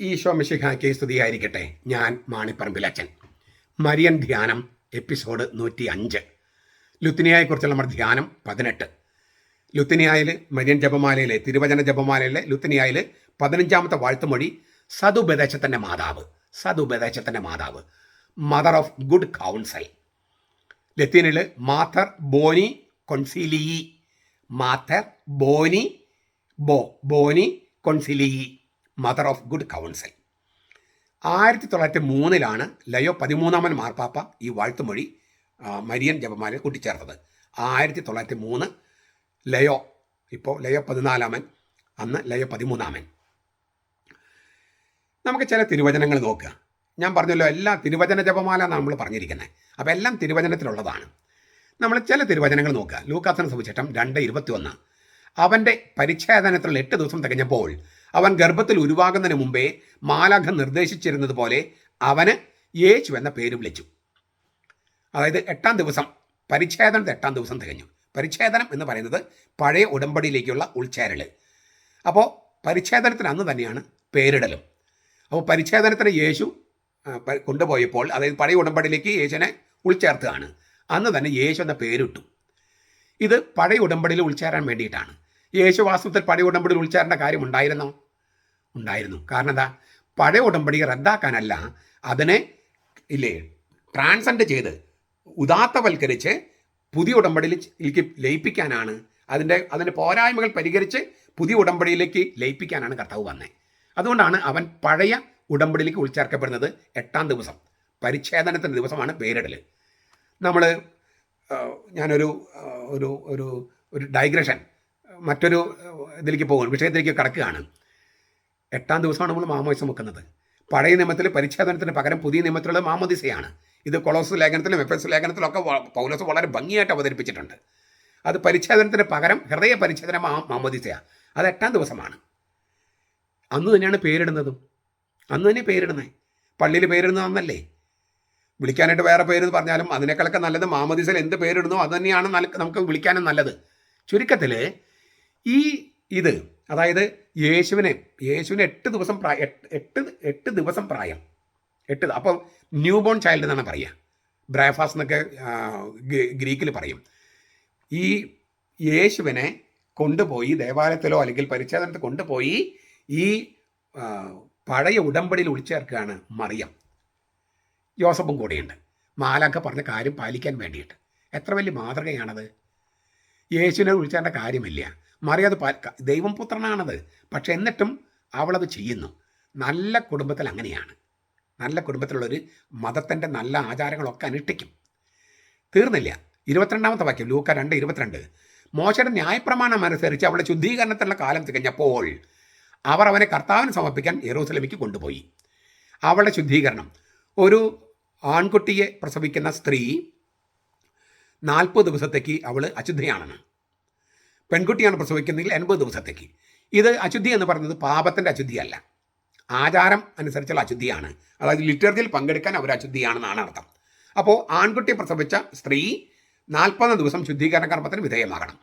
ഈശോ മിശിഹായ്ക്ക് സ്തുതിയായിരിക്കട്ടെ ഞാൻ മാണിപ്പറമ്പിലച്ചൻ മരിയൻ ധ്യാനം എപ്പിസോഡ് നൂറ്റി അഞ്ച് ലുത്തിനിയായെക്കുറിച്ചുള്ള നമ്മുടെ ധ്യാനം പതിനെട്ട്. ലുത്തിനിയായിൽ മരിയൻ ജപമാലയിലെ തിരുവചന ജപമാലയിലെ ലുത്തിനിയായിൽ പതിനഞ്ചാമത്തെ വാഴ്ത്തുമൊഴി സതുപദേശത്തിന്റെ മാതാവ് സതുപദേശത്തിന്റെ മാതാവ് മദർ ഓഫ് ഗുഡ് കൗൺസൽ ലത്തീനിൽ മാത്തർ ബോനി കൊൺസിലിയി മാത്തർ ബോനി ബോ ബോനി കൊൺസിലിയി മദർ ഓഫ് ഗുഡ് കൗൺസിൽ ആയിരത്തി തൊള്ളായിരത്തി മൂന്നിലാണ് ലയോ പതിമൂന്നാമൻ മാർപ്പാപ്പ ഈ വാഴ്ത്തുമൊഴി മരിയൻ ജപമാലയിൽ കൂട്ടിച്ചേർത്തത്. ആയിരത്തി തൊള്ളായിരത്തി മൂന്ന് ലയോ ഇപ്പോൾ ലയോ പതിനാലാമൻ അന്ന് ലയോ പതിമൂന്നാമൻ. നമുക്ക് ചില തിരുവചനങ്ങൾ നോക്കുക. ഞാൻ പറഞ്ഞല്ലോ എല്ലാ തിരുവചന ജപമാല എന്നാണ് നമ്മൾ പറഞ്ഞിരിക്കുന്നത്. അപ്പോൾ എല്ലാം തിരുവചനത്തിലുള്ളതാണ്. നമ്മൾ ചില തിരുവചനങ്ങൾ നോക്കുക. ലൂക്കാസന സുവിശേഷം രണ്ട് ഇരുപത്തി ഒന്ന് അവന്റെ പരിച്ഛേദനത്തിലുള്ള എട്ട് ദിവസം തികഞ്ഞപ്പോൾ അവൻ ഗർഭത്തിൽ ഉരുവാകുന്നതിന് മുമ്പേ മാലാഖ നിർദ്ദേശിച്ചിരുന്നത് പോലെ അവന് യേശു എന്ന പേര് വിളിച്ചു അതായത് എട്ടാം ദിവസം പരിച്ഛേദനത്തെ എട്ടാം ദിവസം തികഞ്ഞു. പരിച്ഛേദനം എന്ന് പറയുന്നത് പഴയ ഉടമ്പടിയിലേക്കുള്ള ഉൾച്ചേരൽ അപ്പോൾ പരിച്ഛേദനത്തിന് അന്ന് തന്നെയാണ് പേരിടലും. അപ്പോൾ പരിച്ഛേദനത്തിന് യേശു കൊണ്ടുപോയപ്പോൾ അതായത് പഴയ ഉടമ്പടിയിലേക്ക് യേശുവിനെ ഉൾച്ചേർത്തതാണ്. അന്ന് തന്നെ യേശു എന്ന പേരിട്ടു. ഇത് പഴയ ഉടമ്പടിയിൽ ഉൾച്ചേരാൻ വേണ്ടിയിട്ടാണ്. യേശു വാസ്തവത്തിൽ പഴയ ഉടമ്പടിയിൽ ഉൾച്ചേരേണ്ട കാര്യം ഉണ്ടായിരുന്നോ? ഉണ്ടായിരുന്നു. കാരണം എന്താ? പഴയ ഉടമ്പടി റദ്ദാക്കാനല്ല അതിനെ ഇല്ലേ ട്രാൻസെൻഡ് ചെയ്ത് ഉദാത്തവൽക്കരിച്ച് പുതിയ ഉടമ്പടിയിലേക്ക് ലയിപ്പിക്കാനാണ് അതിന്റെ അതിന്റെ പോരായ്മകൾ പരിഹരിച്ച് പുതിയ ഉടമ്പടിയിലേക്ക് ലയിപ്പിക്കാനാണ് കർത്താവ് വന്നത് അതുകൊണ്ടാണ് അവൻ പഴയ ഉടമ്പടിയിലേക്ക് ഉൾച്ചേർക്കപ്പെടുന്നത് എട്ടാം ദിവസം. പരിച്ഛേദനത്തിന്റെ ദിവസമാണ് പേരിടൽ നമ്മൾ ഞാനൊരു ഒരു ഒരു ഒരു ഡൈഗ്രഷൻ മറ്റൊരു ഇതിലേക്ക് പോകും വിഷയത്തിലേക്ക് കടക്കുകയാണ്. എട്ടാം ദിവസമാണ് നമ്മൾ മാമോദിസം വെക്കുന്നത്. പഴയ നിയമത്തിൽ പരിച്ഛേദനത്തിന് പകരം പുതിയ നിയമത്തിലുള്ള മാമോദിസയാണ്. ഇത് കൊളോസ് ലേഖനത്തിലും എഫ് എസ് ലേഖനത്തിലും ഒക്കെ പൗലോസ് വളരെ ഭംഗിയായിട്ട് അവതരിപ്പിച്ചിട്ടുണ്ട്. അത് പരിച്ഛേദനത്തിന് പകരം ഹൃദയ പരിച്ഛേദന മാമോദിസയാണ് അത് എട്ടാം ദിവസമാണ്. അന്ന് തന്നെയാണ് പേരിടുന്നതും. അന്ന് തന്നെ പേരിടുന്നത് പള്ളിയിൽ പേരിടുന്നതെന്നല്ലേ വിളിക്കാനായിട്ട് വേറെ പേര് പറഞ്ഞാലും അതിനേക്കാളൊക്കെ നല്ലത് മാമോദിസയിൽ എന്ത് പേരിടുന്നോ അത് തന്നെയാണ് നമുക്ക് വിളിക്കാനും നല്ലത്. ചുരുക്കത്തിൽ ഈ ഇത് അതായത് യേശുവിനെ യേശുവിന് എട്ട് ദിവസം പ്രായ എട്ട് എട്ട് ദിവസം പ്രായം. എട്ട് അപ്പോൾ ന്യൂ ബോൺ ചൈൽഡ് എന്നാണ് പറയുക. ബ്രേഫാസ് എന്നൊക്കെ ഗ്രീക്കിൽ പറയും. ഈ യേശുവിനെ കൊണ്ടുപോയി ദേവാലയത്തിലോ അല്ലെങ്കിൽ പരിച്ഛേദനത്തിൽ കൊണ്ടുപോയി ഈ പഴയ ഉടമ്പടിയിൽ ഒളിച്ചേർക്കുകയാണ് മറിയം. ജോസഫും കൂടെയുണ്ട്. മാലാഖ പറഞ്ഞ കാര്യം പാലിക്കാൻ വേണ്ടിയിട്ട്. എത്ര വലിയ മാതൃകയാണത്? യേശുവിനെ വിളിച്ചേണ്ട കാര്യമില്ല. മറിയ പാൽക്ക ദൈവം പുത്രനാണത് പക്ഷെ എന്നിട്ടും അവളത് ചെയ്യുന്നു. നല്ല കുടുംബത്തിൽ അങ്ങനെയാണ്. നല്ല കുടുംബത്തിലുള്ളൊരു മതത്തിന്റെ നല്ല ആചാരങ്ങളൊക്കെ അനുഷ്ഠിക്കും. തീർന്നില്ല. ഇരുപത്തിരണ്ടാമത്തെ വാക്യം ലൂക്ക രണ്ട് ഇരുപത്തിരണ്ട്. മോശയുടെ ന്യായപ്രമാണം അനുസരിച്ച് അവളുടെ ശുദ്ധീകരണത്തിനുള്ള കാലം തികഞ്ഞപ്പോൾ അവർ അവനെ കർത്താവിന് സമർപ്പിക്കാൻ യെറൂസലമിക്ക് കൊണ്ടുപോയി. അവളുടെ ശുദ്ധീകരണം. ഒരു ആൺകുട്ടിയെ പ്രസവിക്കുന്ന സ്ത്രീ നാൽപ്പത് ദിവസത്തേക്ക് അവൾ അശുദ്ധയാണെന്ന്. പെൺകുട്ടിയാണ് പ്രസവിക്കുന്നതെങ്കിൽ എൺപത് ദിവസത്തേക്ക്. ഇത് അശുദ്ധി എന്ന് പറയുന്നത് പാപത്തിന്റെ അശുദ്ധിയല്ല. ആചാരം അനുസരിച്ചുള്ള അശുദ്ധിയാണ്. അതായത് ലിറ്റർജിയിൽ പങ്കെടുക്കാൻ അവർ അശുദ്ധിയാണെന്നാണ് അർത്ഥം. അപ്പോൾ ആൺകുട്ടി പ്രസവിച്ച സ്ത്രീ നാൽപ്പതാം ദിവസം ശുദ്ധീകരണ കർമ്മത്തിന് വിധേയമാകണം.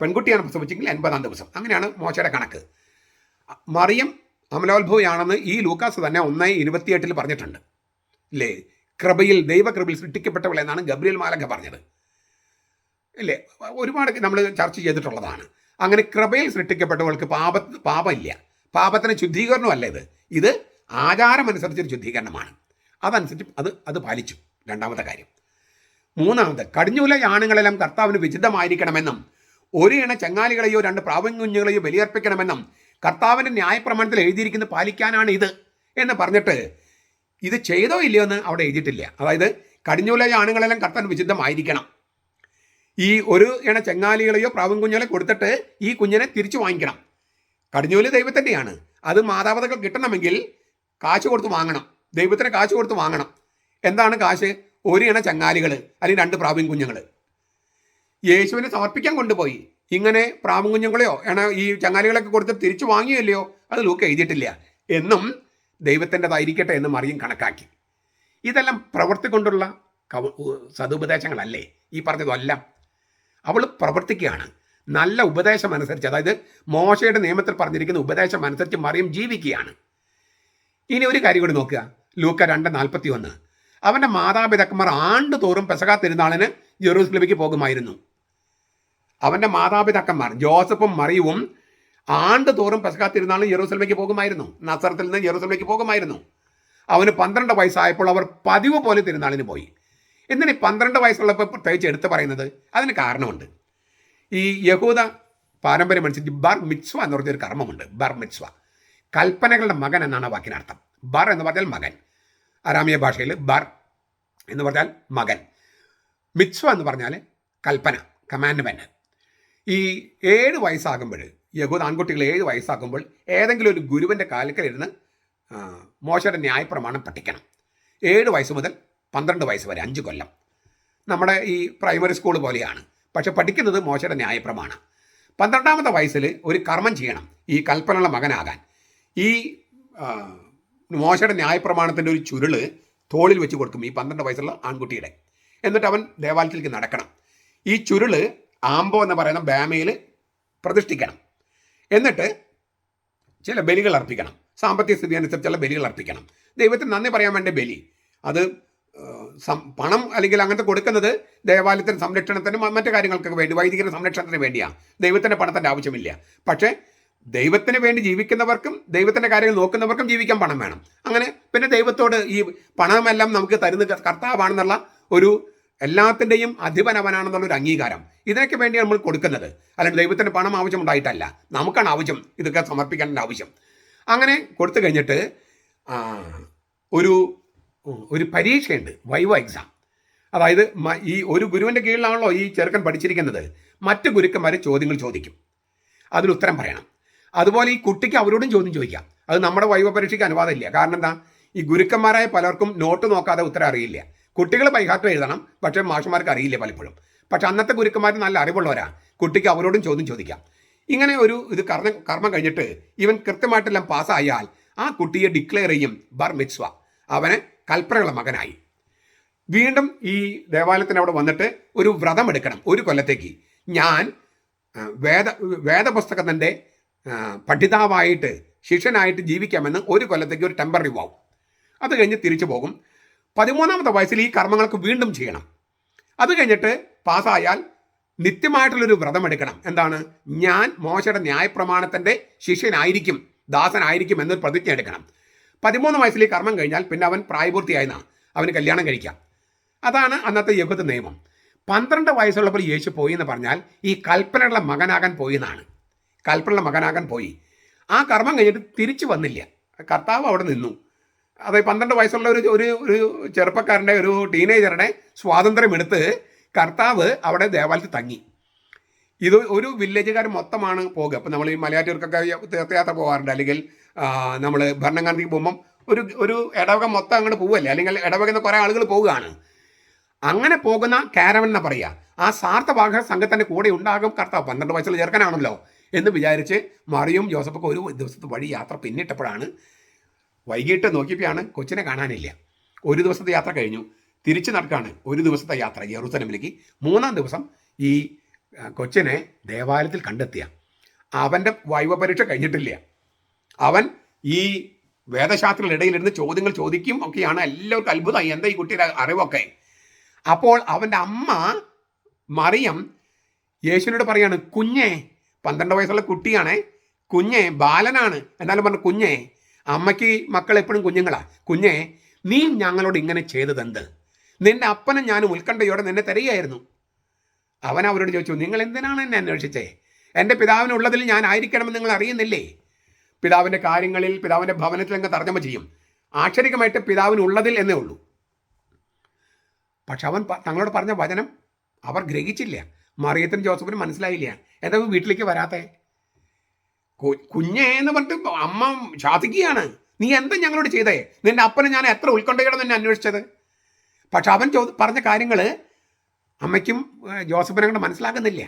പെൺകുട്ടിയാണ് പ്രസവിച്ചെങ്കിൽ എൺപതാം ദിവസം. അങ്ങനെയാണ് മോശയുടെ കണക്ക്. മറിയം അമലോത്ഭവയാണെന്ന് ഈ ലൂക്കാസ് തന്നെ ഒന്ന് ഇരുപത്തിയെട്ടിൽ പറഞ്ഞിട്ടുണ്ട്. ഇല്ലേ കൃപയിൽ ദൈവകൃപയിൽ സൃഷ്ടിക്കപ്പെട്ടവൾ എന്നാണ് ഗബ്രിയൽ മാലക പറഞ്ഞത്. ഇല്ലേ? ഒരുപാട് നമ്മൾ ചർച്ച ചെയ്തിട്ടുള്ളതാണ്. അങ്ങനെ കൃപയിൽ സൃഷ്ടിക്കപ്പെട്ടവൾക്ക് പാപ പാപമില്ല. പാപത്തിന് ശുദ്ധീകരണമല്ല ഇത്. ഇത് ആചാരമനുസരിച്ചൊരു ശുദ്ധീകരണമാണ്. അതനുസരിച്ച് അത് അത് പാലിച്ചു. രണ്ടാമത്തെ കാര്യം. മൂന്നാമത് കടിഞ്ഞൂല യാണുങ്ങളെല്ലാം കർത്താവിന് വിചിതമായിരിക്കണമെന്നും ഒരു ഇണ ചങ്ങാലികളെയോ രണ്ട് പ്രാവൻകുഞ്ഞുങ്ങളെയോ ബലിയർപ്പിക്കണമെന്നും കർത്താവിന്റെ ന്യായപ്രമാണത്തിൽ എഴുതിയിരിക്കുന്നത് പാലിക്കാനാണ് ഇത് എന്ന് പറഞ്ഞിട്ട് ഇത് ചെയ്തോ ഇല്ലയോ എന്ന് അവിടെ എഴുതിയിട്ടില്ല. അതായത് കടിഞ്ഞൂല ആണുങ്ങളെല്ലാം കർത്താൻ വിശുദ്ധമായിരിക്കണം. ഈ ഒരു ഇണ ചെങ്ങാലികളെയോ പ്രാവും കുഞ്ഞുങ്ങളെ കൊടുത്തിട്ട് ഈ കുഞ്ഞിനെ തിരിച്ചു വാങ്ങിക്കണം. കടിഞ്ഞൂൽ ദൈവത്തിന്റെയാണ് അത് മാതാപിതാക്കൾ കിട്ടണമെങ്കിൽ കാശ് കൊടുത്ത് വാങ്ങണം. ദൈവത്തിന് കാശ് കൊടുത്ത് വാങ്ങണം. എന്താണ് കാശ്? ഒരു ഇണ ചങ്ങാലികൾ അല്ലെങ്കിൽ രണ്ട് പ്രാവും കുഞ്ഞുങ്ങൾ യേശുവിനെ സമർപ്പിക്കാൻ കൊണ്ടുപോയി. ഇങ്ങനെ പ്രാവും കുഞ്ഞുങ്ങളെയോ ഇണ ഈ ചങ്ങാലികളൊക്കെ കൊടുത്ത് തിരിച്ചു വാങ്ങിയല്ലയോ? അത് ലൂക്ക് എഴുതിയിട്ടില്ല. എന്നും ദൈവത്തിന്റെതായിരിക്കട്ടെ എന്ന് മറിയും കണക്കാക്കി. ഇതെല്ലാം പ്രവർത്തി കൊണ്ടുള്ള സതുപദേശങ്ങളല്ലേ ഈ പറഞ്ഞതെല്ലാം അവൾ പ്രവർത്തിക്കുകയാണ്. നല്ല ഉപദേശം അനുസരിച്ച് അതായത് മോശയുടെ നിയമത്തിൽ പറഞ്ഞിരിക്കുന്ന ഉപദേശം അനുസരിച്ച് മറിയം ജീവിക്കുകയാണ്. ഇനി ഒരു കാര്യം കൂടി നോക്കുക. ലൂക്ക രണ്ട് നാൽപ്പത്തി ഒന്ന് അവന്റെ മാതാപിതാക്കന്മാർ ആണ്ടുതോറും പെസക തിരുനാളിന് ജെറൂസലമിലേക്ക് പോകുമായിരുന്നു. അവന്റെ മാതാപിതാക്കന്മാർ ജോസഫും മറിയവും ആണ്ടുതോറും പെസക തിരുനാളിന് ജെറൂസലമിലേക്ക് പോകുമായിരുന്നു. നസറത്തിൽ നിന്ന് ജെറൂസലമിലേക്ക് പോകുമായിരുന്നു. അവന് പന്ത്രണ്ട് വയസ്സായപ്പോൾ അവർ പതിവ് പോലെ തിരുനാളിന് പോയി. എന്തിന് പന്ത്രണ്ട് വയസ്സുള്ളപ്പോൾ പ്രത്യേകിച്ച് എടുത്തു പറയുന്നത്? അതിന് കാരണമുണ്ട്. ഈ യഹൂദ പാരമ്പര്യം അനുസരിച്ച് ബർ മിത്സ്വ എന്ന് പറഞ്ഞൊരു കർമ്മമുണ്ട്. ബർ മിത്സ്വ കൽപ്പനകളുടെ മകൻ എന്നാണ് വാക്കിനർത്ഥം. ബർ എന്ന് പറഞ്ഞാൽ മകൻ. അരാമിയ ഭാഷയിൽ ബർ എന്ന് പറഞ്ഞാൽ മകൻ. മിത്സ്വ എന്ന് പറഞ്ഞാൽ കൽപ്പന കമാൻഡ്മെന്റ് ഈ ഏഴ് വയസ്സാകുമ്പോൾ യഹൂദ ആൺകുട്ടികൾ ഏഴ് വയസ്സാകുമ്പോൾ ഏതെങ്കിലും ഒരു ഗുരുവിന്റെ കാലക്കലിരുന്ന് മോശയുടെ ന്യായപ്രമാണം പഠിക്കണം. ഏഴ് വയസ്സ് മുതൽ പന്ത്രണ്ട് വയസ്സ് വരെ അഞ്ച് കൊല്ലം. നമ്മുടെ ഈ പ്രൈമറി സ്കൂൾ പോലെയാണ്. പക്ഷെ പഠിക്കുന്നത് മോശയുടെ ന്യായപ്രമാണ്. പന്ത്രണ്ടാമത്തെ വയസ്സിൽ ഒരു കർമ്മം ചെയ്യണം ഈ കൽപ്പനയുള്ള മകനാകാൻ. ഈ മോശയുടെ ന്യായപ്രമാണത്തിന്റെ ഒരു ചുരുൾ തോളിൽ വെച്ച് കൊടുക്കും ഈ പന്ത്രണ്ട് വയസ്സുള്ള ആൺകുട്ടിയുടെ. എന്നിട്ട് അവൻ ദേവാലയത്തിലേക്ക് നടക്കണം. ഈ ചുരുൾ ആംബോ എന്ന് പറയുന്ന ബാമയിൽ പ്രതിഷ്ഠിക്കണം. എന്നിട്ട് ചില ബലികൾ അർപ്പിക്കണം. സാമ്പത്തിക സ്ഥിതി അനുസരിച്ചുള്ള ബലികൾ അർപ്പിക്കണം. ദൈവത്തിന് നന്ദി പറയാൻ വേണ്ട ബലി. അത് പണം അല്ലെങ്കിൽ അങ്ങനത്തെ കൊടുക്കുന്നത് ദേവാലയത്തിന് സംരക്ഷണത്തിനും മറ്റു കാര്യങ്ങൾക്കൊക്കെ വേണ്ടി വൈദികരുടെ സംരക്ഷണത്തിന് വേണ്ടിയാണ് ദൈവത്തിന്റെ പണത്തിന്റെ ആവശ്യമില്ല. പക്ഷേ ദൈവത്തിന് വേണ്ടി ജീവിക്കുന്നവർക്കും ദൈവത്തിന്റെ കാര്യങ്ങൾ നോക്കുന്നവർക്കും ജീവിക്കാൻ പണം വേണം. അങ്ങനെ പിന്നെ ദൈവത്തോട് ഈ പണമെല്ലാം നമുക്ക് തരുന്ന കർത്താവാണെന്നുള്ള ഒരു എല്ലാത്തിന്റെയും അധിപൻ ഒരു അംഗീകാരം. ഇതിനൊക്കെ വേണ്ടി നമ്മൾ കൊടുക്കുന്നത്. അല്ലെങ്കിൽ ദൈവത്തിന് പണം ആവശ്യമുണ്ടായിട്ടല്ല. നമുക്കാണ് ആവശ്യം. ഇതൊക്കെ സമർപ്പിക്കേണ്ട ആവശ്യം. അങ്ങനെ കൊടുത്തു കഴിഞ്ഞിട്ട് ഒരു ഒരു പരീക്ഷയുണ്ട്. വൈവ എക്സാം അതായത് ഈ ഒരു ഗുരുവിന്റെ കീഴിലാണല്ലോ ഈ ചെറുക്കൻ പഠിച്ചിരിക്കുന്നത്. മറ്റ് ഗുരുക്കന്മാർ ചോദ്യങ്ങൾ ചോദിക്കും. അതിന് ഉത്തരം പറയണം. അതുപോലെ ഈ കുട്ടിക്ക് അവരോടും ചോദ്യം ചോദിക്കാം. അത് നമ്മുടെ വൈവ പരീക്ഷയ്ക്ക് അനുവാദമില്ല. കാരണം എന്താ? ഈ ഗുരുക്കന്മാരായ പലർക്കും നോട്ട് നോക്കാതെ ഉത്തരം അറിയില്ല. കുട്ടികൾ ബൈഹാർട്ട് എഴുതണം. പക്ഷേ മാഷന്മാർക്ക് അറിയില്ല പലപ്പോഴും. പക്ഷെ അന്നത്തെ ഗുരുക്കന്മാർ നല്ല അറിവുള്ളവരാ. കുട്ടിക്ക് അവരോടും ചോദ്യം ചോദിക്കാം. ഇങ്ങനെ ഒരു ഇത് കർമ്മ കർമ്മം കഴിഞ്ഞിട്ട് ഇവൻ കൃത്യമായിട്ടെല്ലാം പാസ്സായാൽ ആ കുട്ടിയെ ഡിക്ലെയർ ചെയ്യും ബർ മിത്സ്വ അവന് കൽപ്പനയുള്ള മകനായി. വീണ്ടും ഈ ദേവാലയത്തിന് അവിടെ വന്നിട്ട് ഒരു വ്രതം എടുക്കണം. ഒരു കൊല്ലത്തേക്ക്. ഞാൻ വേദ വേദപുസ്തകത്തിന്റെ പഠിതാവായിട്ട് ശിഷ്യനായിട്ട് ജീവിക്കാമെന്ന് ഒരു കൊല്ലത്തേക്ക് ഒരു ടെമ്പററി വാവും അത് കഴിഞ്ഞ് തിരിച്ചു പോകും. പതിമൂന്നാമത്തെ വയസ്സിൽ ഈ കർമ്മങ്ങൾക്ക് വീണ്ടും ചെയ്യണം. അത് കഴിഞ്ഞിട്ട് പാസ്സായാൽ നിത്യമായിട്ടുള്ളൊരു വ്രതം എടുക്കണം. എന്താണ്? ഞാൻ മോശയുടെ ന്യായപ്രമാണത്തിന്റെ ശിഷ്യനായിരിക്കും ദാസനായിരിക്കും എന്നൊരു പ്രതിജ്ഞ എടുക്കണം. പതിമൂന്ന് വയസ്സിൽ ഈ കർമ്മം കഴിഞ്ഞാൽ പിന്നെ അവൻ പ്രായപൂർത്തിയായെന്നാണ്. അവന് കല്യാണം കഴിക്കാം. അതാണ് അന്നത്തെ യുഗത്തെ നിയമം. പന്ത്രണ്ട് വയസ്സുള്ളപ്പോൾ യേശു പോയി എന്ന് പറഞ്ഞാൽ ഈ കൽപ്പനയുടെ മകനാകാൻ പോയി എന്നാണ് കൽപ്പനയുടെ മകനാകാൻ പോയി. ആ കർമ്മം കഴിഞ്ഞിട്ട് തിരിച്ചു വന്നില്ല. കർത്താവ് അവിടെ നിന്നു. അത് പന്ത്രണ്ട് വയസ്സുള്ള ഒരു ഒരു ഒരു ചെറുപ്പക്കാരന്റെ ഒരു ടീനേജറുടെ സ്വാതന്ത്ര്യം എടുത്ത് കർത്താവ് അവിടെ ദേവാലയത്തിൽ തങ്ങി. ഇത് ഒരു വില്ലേജുകാർ മൊത്തമാണ് പോകുക അപ്പം നമ്മൾ ഈ മലയാറ്റൂർക്കൊക്കെ തീർത്ഥയാത്ര പോകാറുണ്ട് അല്ലെങ്കിൽ നമ്മൾ ഭരണങ്ങാനത്തേക്ക് പോകുമ്പം ഒരു ഒരു ഇടവക മൊത്തം അങ്ങോട്ട് പോവല്ലേ? അല്ലെങ്കിൽ ഇടവക എന്ന് കുറേ ആളുകൾ പോവുകയാണ്. അങ്ങനെ പോകുന്ന കാരവൻ എന്ന് പറയുക ആ സാർത്ഥഭാഗ സംഘത്തിന്റെ കൂടെ ഉണ്ടാകും കർത്താവ്. പന്ത്രണ്ട് വയസ്സിൽ ചേർക്കാനാണല്ലോ എന്ന് വിചാരിച്ച് മറിയും ജോസഫൊക്കെ ഒരു ദിവസത്തെ വഴി യാത്ര പിന്നിട്ടപ്പോഴാണ് വൈകിട്ട് നോക്കിയപ്പോഴാണ് കൊച്ചിനെ കാണാനില്ല. ഒരു ദിവസത്തെ യാത്ര കഴിഞ്ഞു. തിരിച്ചു നടക്കാണ് ഒരു ദിവസത്തെ യാത്ര ജെറൂസലമിലേക്ക് മൂന്നാം ദിവസം ഈ കൊച്ചിനെ ദേവാലയത്തിൽ കണ്ടെത്തിയ. അവന്റെ വൈവ പരീക്ഷ കഴിഞ്ഞിട്ടില്ല. അവൻ ഈ വേദശാസ്ത്രങ്ങളുടെ ഇടയിലിരുന്ന് ചോദ്യങ്ങൾ ചോദിക്കും ഒക്കെയാണ് എല്ലാവർക്കും അത്ഭുതമായി. എന്താ ഈ കുട്ടിയുടെ അറിവൊക്കെ? അപ്പോൾ അവന്റെ അമ്മ മറിയം യേശുവിനോട് പറയാണ് കുഞ്ഞേ പന്ത്രണ്ട് വയസ്സുള്ള കുട്ടിയാണ്. കുഞ്ഞേ ബാലനാണ്. എന്നാലും പറഞ്ഞു കുഞ്ഞേ അമ്മയ്ക്ക് മക്കൾ എപ്പോഴും കുഞ്ഞുങ്ങളാണ് കുഞ്ഞേ നീ ഞങ്ങളോട് ഇങ്ങനെ ചെയ്തതെന്ത്? നിന്റെ അപ്പനും ഞാനും ഉത്കണ്ഠയോടെ നിന്നെ തരികയായിരുന്നു. അവൻ അവരോട് ചോദിച്ചു നിങ്ങൾ എന്തിനാണ് എന്നെ അന്വേഷിച്ചേ? എന്റെ പിതാവിനുള്ളതിൽ ഞാൻ ആയിരിക്കണമെന്ന് നിങ്ങൾ അറിയുന്നില്ലേ? പിതാവിന്റെ കാര്യങ്ങളിൽ പിതാവിന്റെ അങ്ങ് തർജമ ചെയ്യും. ആക്ഷരികമായിട്ട് പിതാവിനുള്ളതിൽ എന്നേ ഉള്ളൂ. പക്ഷെ അവൻ തങ്ങളോട് പറഞ്ഞ വചനം അവർ ഗ്രഹിച്ചില്ല. മറിയത്തിനും ജോസഫിനും മനസ്സിലായില്ല. എന്താ വീട്ടിലേക്ക് വരാത്തേ? കുഞ്ഞേ എന്ന് പറഞ്ഞിട്ട് അമ്മ ശാസിക്കുകയാണ്. നീ എന്താ ഞങ്ങളോട് ചെയ്തേ? നിന്റെ അപ്പനെ ഞാൻ എത്ര ഉത്കണ്ഠയോടെ നിന്നെ അന്വേഷിച്ചത്? പക്ഷെ അവൻ ചോ പറഞ്ഞ കാര്യങ്ങൾ അമ്മയ്ക്കും ജോസഫിനും കൂടെ മനസ്സിലാക്കുന്നില്ല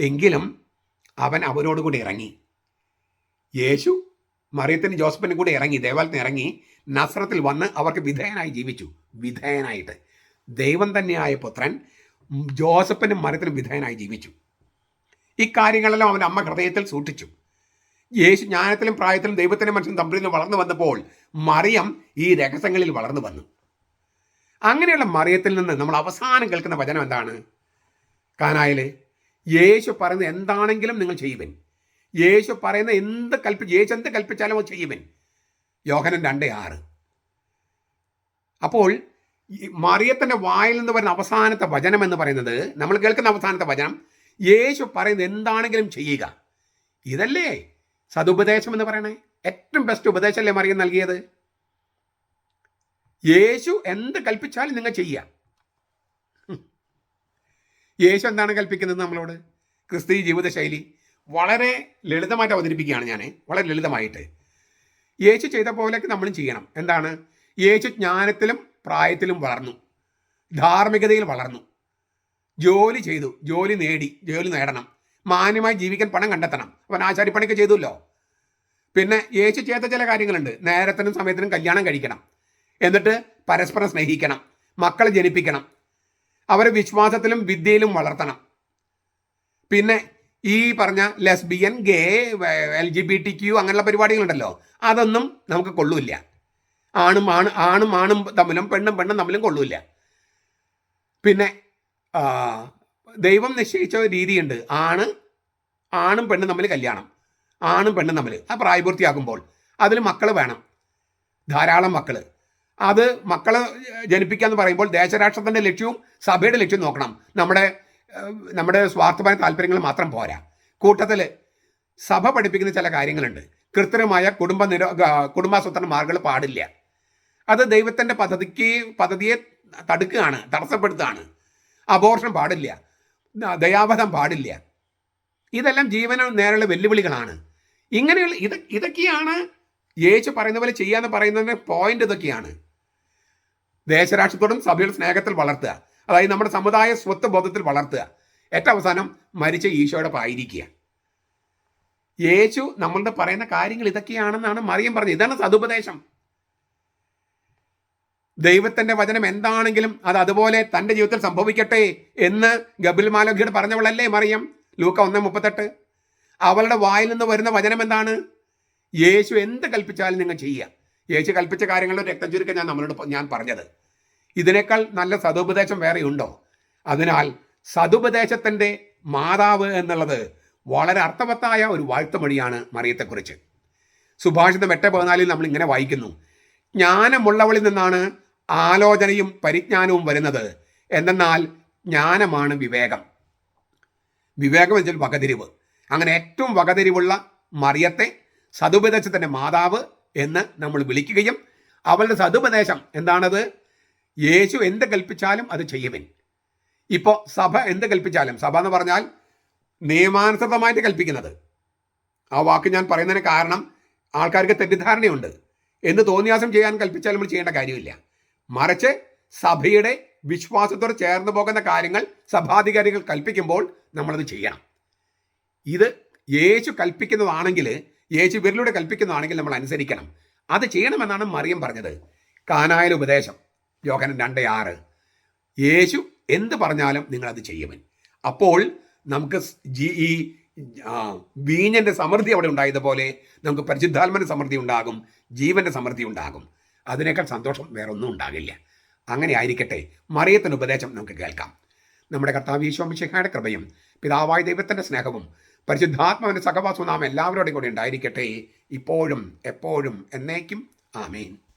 എങ്കിലും അവൻ അവരോട് കൂടി ഇറങ്ങി. യേശു മറിയത്തിന് ജോസഫിനും കൂടെ ഇറങ്ങി ദേവാലയത്തിന് ഇറങ്ങി നസ്രത്തിൽ വന്ന് അവർക്ക് വിധേയനായി ജീവിച്ചു. വിധേയനായിട്ട്. ദൈവം തന്നെയായ പുത്രൻ ജോസഫിനും മറിയത്തിനും വിധേയനായി ജീവിച്ചു. ഈ കാര്യങ്ങളെല്ലാം അവന്റെ അമ്മ ഹൃദയത്തിൽ സൂക്ഷിച്ചു. യേശു ജ്ഞാനത്തിലും പ്രായത്തിലും ദൈവത്തിന്റെ മനുഷ്യൻ തമ്മിൽ വളർന്നു വന്നപ്പോൾ മറിയം ഈ രഹസ്യങ്ങളിൽ വളർന്നു വന്നു. അങ്ങനെയുള്ള മറിയത്തിൽ നിന്ന് നമ്മൾ അവസാനം കേൾക്കുന്ന വചനം എന്താണ്? കാനായിൽ യേശു പറയുന്നത് എന്താണെങ്കിലും നിങ്ങൾ ചെയ്യുവൻ. യേശു പറയുന്ന എന്ത് കൽപ്പി യേശു എന്ത് കൽപ്പിച്ചാലും അത് ചെയ്യുവൻ യോഹനൻ രണ്ട് ആറ്. അപ്പോൾ മറിയത്തിന്റെ വായിൽ നിന്ന് വരുന്ന അവസാനത്തെ വചനം എന്ന് പറയുന്നത് നമ്മൾ കേൾക്കുന്ന അവസാനത്തെ വചനം യേശു പറയുന്നത് എന്താണെങ്കിലും ചെയ്യുക. ഇതല്ലേ സതുപദേശം എന്ന് പറയണേ? ഏറ്റവും ബെസ്റ്റ് ഉപദേശമല്ലേ മറിയം നൽകിയത്? യേശു എന്ത് കൽപ്പിച്ചാലും നിങ്ങൾ ചെയ്യുക. യേശു എന്താണ് കൽപ്പിക്കുന്നത് നമ്മളോട്? ക്രിസ്തീയ ജീവിതശൈലി. വളരെ ലളിതമായിട്ട് അവതരിപ്പിക്കുകയാണ് ഞാൻ വളരെ ലളിതമായിട്ട്. യേശു ചെയ്ത പോലെയൊക്കെ നമ്മളും ചെയ്യണം. എന്താണ്? യേശു ജ്ഞാനത്തിലും പ്രായത്തിലും വളർന്നു. ധാർമ്മികതയിൽ വളർന്നു. ജോലി ചെയ്തു. ജോലി നേടി. ജോലി നേടണം. മാന്യമായി ജീവിക്കാൻ പണം കണ്ടെത്തണം. അവൻ ആശാരിപ്പണിയൊക്കെ ചെയ്തല്ലോ പിന്നെ യേശു ചെയ്ത ചില കാര്യങ്ങളുണ്ട്. നേരത്തിനും സമയത്തിനും കല്യാണം കഴിക്കണം. എന്നിട്ട് പരസ്പരം സ്നേഹിക്കണം. മക്കളെ ജനിപ്പിക്കണം. അവരെ വിശ്വാസത്തിലും വിദ്യയിലും വളർത്തണം. പിന്നെ ഈ പറഞ്ഞ lesbian gay L G B T Q അങ്ങനെയുള്ള പരിപാടികളുണ്ടല്ലോ. അതൊന്നും നമുക്ക് കൊള്ളൂല്ല. ആണും ആണ് ആണും ആണും തമ്മിലും പെണ്ണും പെണ്ണും തമ്മിലും കൊള്ളൂല്ല. പിന്നെ ദൈവം നിശ്ചയിച്ച രീതിയുണ്ട്. ആണ് ആണും പെണ്ണും തമ്മിൽ കല്യാണം. ആണും പെണ്ണും തമ്മിൽ. ആ പ്രായപൂർത്തിയാക്കുമ്പോൾ അതിൽ മക്കൾ വേണം. ധാരാളം മക്കൾ അത് മക്കളെ ജനിപ്പിക്കുക എന്ന് പറയുമ്പോൾ ദേശരാഷ്ട്രത്തിന്റെ ലക്ഷ്യവും സഭയുടെ ലക്ഷ്യവും നോക്കണം. നമ്മുടെ നമ്മുടെ സ്വാർത്ഥമായ താല്പര്യങ്ങൾ മാത്രം പോരാ. കൂട്ടത്തിൽ സഭ പഠിപ്പിക്കുന്ന ചില കാര്യങ്ങളുണ്ട്. കൃത്രിമമായ കുടുംബ നിരോ കുടുംബാസൂത്രണ മാർഗങ്ങൾ പാടില്ല. അത് ദൈവത്തിന്റെ പദ്ധതിക്ക് പദ്ധതിയെ തടുക്കുകയാണ് തടസ്സപ്പെടുത്തുകയാണ്. അബോർഷൻ പാടില്ല. ദയാവധം പാടില്ല. ഇതെല്ലാം ജീവന നേരെയുള്ള വെല്ലുവിളികളാണ്. ഇങ്ങനെയുള്ള ഇത് ഇതൊക്കെയാണ് യേശു പറയുന്ന പോലെ ചെയ്യാന്ന് പറയുന്നതിന്റെ പോയിന്റ് ഇതൊക്കെയാണ്. ദേശരാഷ്ട്രത്തോടും സഭയുടെ സ്നേഹത്തിൽ വളർത്തുക. അതായത് നമ്മുടെ സമുദായ സ്വത്ത് ബോധത്തിൽ വളർത്തുക. ഏറ്റവും അവസാനം മരിച്ച ഈശോയുടെ ആയിരിക്കുക. യേശു നമ്മളുടെ പറയുന്ന കാര്യങ്ങൾ ഇതൊക്കെയാണെന്നാണ് മറിയം പറഞ്ഞത്. ഇതാണ് സതുപദേശം. ദൈവത്തിന്റെ വചനം എന്താണെങ്കിലും അത് അതുപോലെ തന്റെ ജീവിതത്തിൽ സംഭവിക്കട്ടെ എന്ന് ഗബിൽ മാലോഖിയോട് പറഞ്ഞവളല്ലേ മറിയം? ലൂക്ക ഒന്ന് മുപ്പത്തെട്ട്. അവളുടെ വായിൽ നിന്ന് വരുന്ന വചനം എന്താണ്? യേശു എന്ത് കൽപ്പിച്ചാലും നിങ്ങൾ ചെയ്യുക. യേശു കൽപ്പിച്ച കാര്യങ്ങളുടെ രക്തം ചുരുക്കം ഞാൻ നമ്മളോട് ഞാൻ പറഞ്ഞത്. ഇതിനേക്കാൾ നല്ല സതുപദേശം വേറെയുണ്ടോ അതിനാൽ സതുപദേശത്തിന്റെ മാതാവ് എന്നുള്ളത് വളരെ അർത്ഥവത്തായ ഒരു വാഴ്ത്തുമൊഴിയാണ് മറിയത്തെക്കുറിച്ച്. സുഭാഷിതം എട്ട് പതിനാലിൽ നമ്മൾ ഇങ്ങനെ വായിക്കുന്നു. ജ്ഞാനമുള്ളവളിൽ നിന്നാണ് ആലോചനയും പരിജ്ഞാനവും വരുന്നത്. എന്തെന്നാൽ ജ്ഞാനമാണ് വിവേകം. വിവേകം വെച്ചാൽ വകതിരിവ്. അങ്ങനെ ഏറ്റവും വകതിരിവുള്ള മറിയത്തെ സതുപദേശത്തിന്റെ മാതാവ് എന്ന് നമ്മൾ വിളിക്കുകയും അവളുടെ സതുപദേശം എന്താണത്? യേശു എന്ത് കൽപ്പിച്ചാലും അത് ചെയ്യുവിൻ. ഇപ്പോൾ സഭ എന്ത് കൽപ്പിച്ചാലും സഭ എന്ന് പറഞ്ഞാൽ നിയമാനുസൃതമായിട്ട് കൽപ്പിക്കുന്നത്. ആ വാക്ക് ഞാൻ പറയുന്നതിന് കാരണം ആൾക്കാർക്ക് തെറ്റിദ്ധാരണയുണ്ട്. എന്ത് തോന്നിയാസം ചെയ്യാൻ കൽപ്പിച്ചാൽ നമ്മൾ ചെയ്യേണ്ട കാര്യമില്ല. മറിച്ച് സഭയുടെ വിശ്വാസത്തോട് ചേർന്ന് പോകുന്ന കാര്യങ്ങൾ സഭാധികാരികൾ കൽപ്പിക്കുമ്പോൾ നമ്മളത് ചെയ്യണം. ഇത് യേശു കൽപ്പിക്കുന്നതാണെങ്കിൽ യേശു വിരലൂടെ കൽപ്പിക്കുന്നതാണെങ്കിൽ നമ്മൾ അനുസരിക്കണം. അത് ചെയ്യണമെന്നാണ് മറിയം പറഞ്ഞത്. കാനായാലും ഉപദേശം. യോഹനൻ രണ്ട് ആറ്. യേശു എന്ത് പറഞ്ഞാലും നിങ്ങളത് ചെയ്യുവൻ. അപ്പോൾ നമുക്ക് ഈ വീഞ്ഞന്റെ സമൃദ്ധി അവിടെ ഉണ്ടായതുപോലെ നമുക്ക് പരിശുദ്ധാത്മന്റെ സമൃദ്ധി ഉണ്ടാകും ജീവന്റെ സമൃദ്ധി ഉണ്ടാകും. അതിനേക്കാൾ സന്തോഷം വേറെ ഒന്നും ഉണ്ടാകില്ല. അങ്ങനെ ആയിരിക്കട്ടെ. മറിയത്തിന് ഉപദേശം നമുക്ക് കേൾക്കാം. നമ്മുടെ കർത്താവ് ഈശോമിശിഹായുടെ കൃപയും പിതാവായ ദൈവത്തിന്റെ സ്നേഹവും പരിശുദ്ധാത്മാവിന്റെ സഹവാസവും നാം എല്ലാവരോടും കൂടി ഉണ്ടായിരിക്കട്ടെ. ഇപ്പോഴും എപ്പോഴും എന്നേക്കും. ആമേൻ.